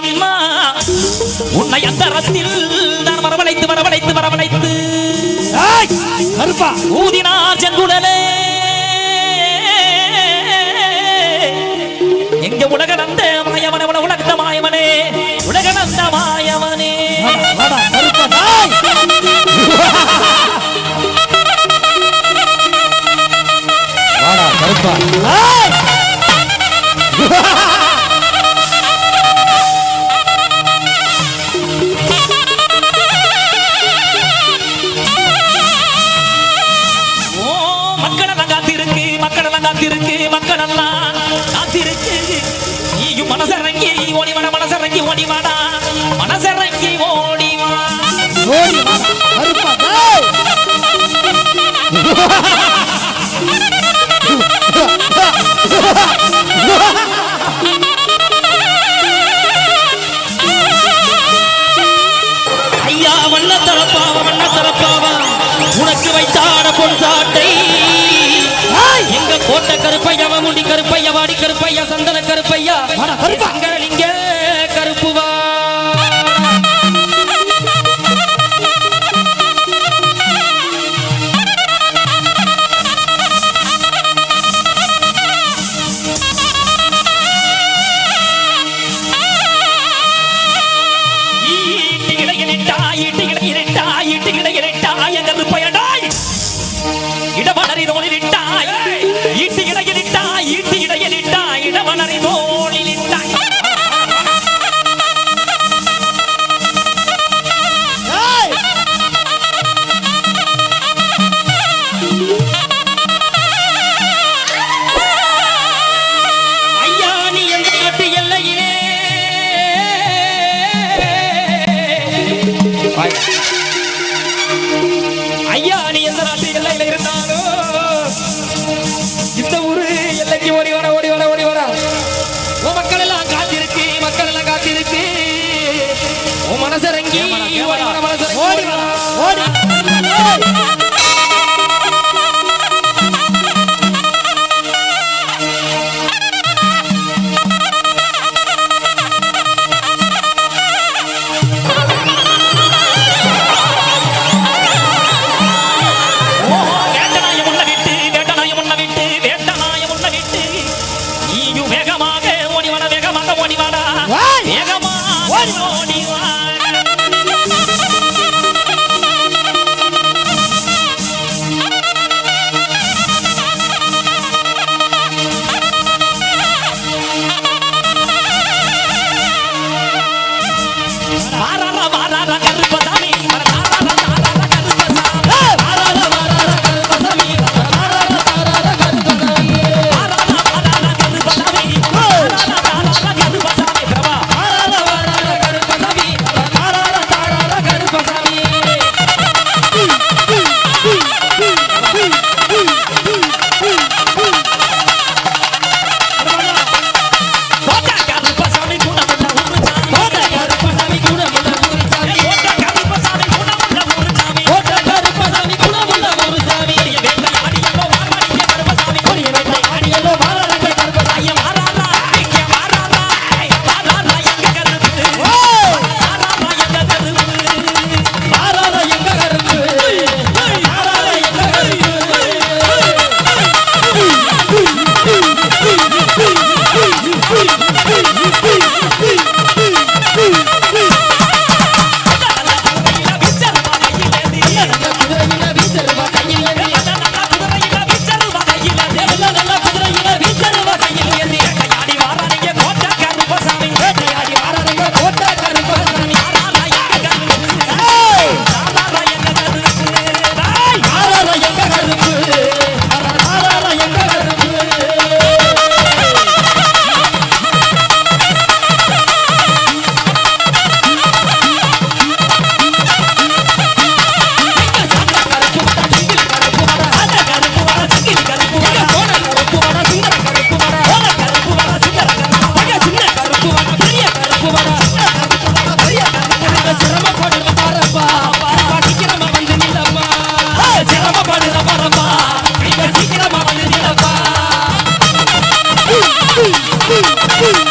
மன்னா உன்னை அந்தரத்தில் நான் வரவழைத்து வரவழைத்து வரவழைத்து. ஊதினார் செங்குடலே. எங்க உலகநந்த மாயவனே உல உலகந்த மாயவனே உலகநந்த மாயவனே. வாடா கருப்பா மனசரங்கி ஓடிவாட மனசரங்கி ஓடிவாடா மனசரங்கி ஓடிவா. ஐயா வண்ண தரப்பாவ வண்ண தரப்பாவ? உனக்கு வைத்தாட பொன்சாட்டை ஏய், எங்க கோட்டை கருப்பையா முடி கருப்பையா வாடி கருப்பையா சந்தன கருப்பையா. சங்கரலிங்க எந்த நாட்டு எல்லையில இருந்தாலும் வாடா. ஏய். pi, pi.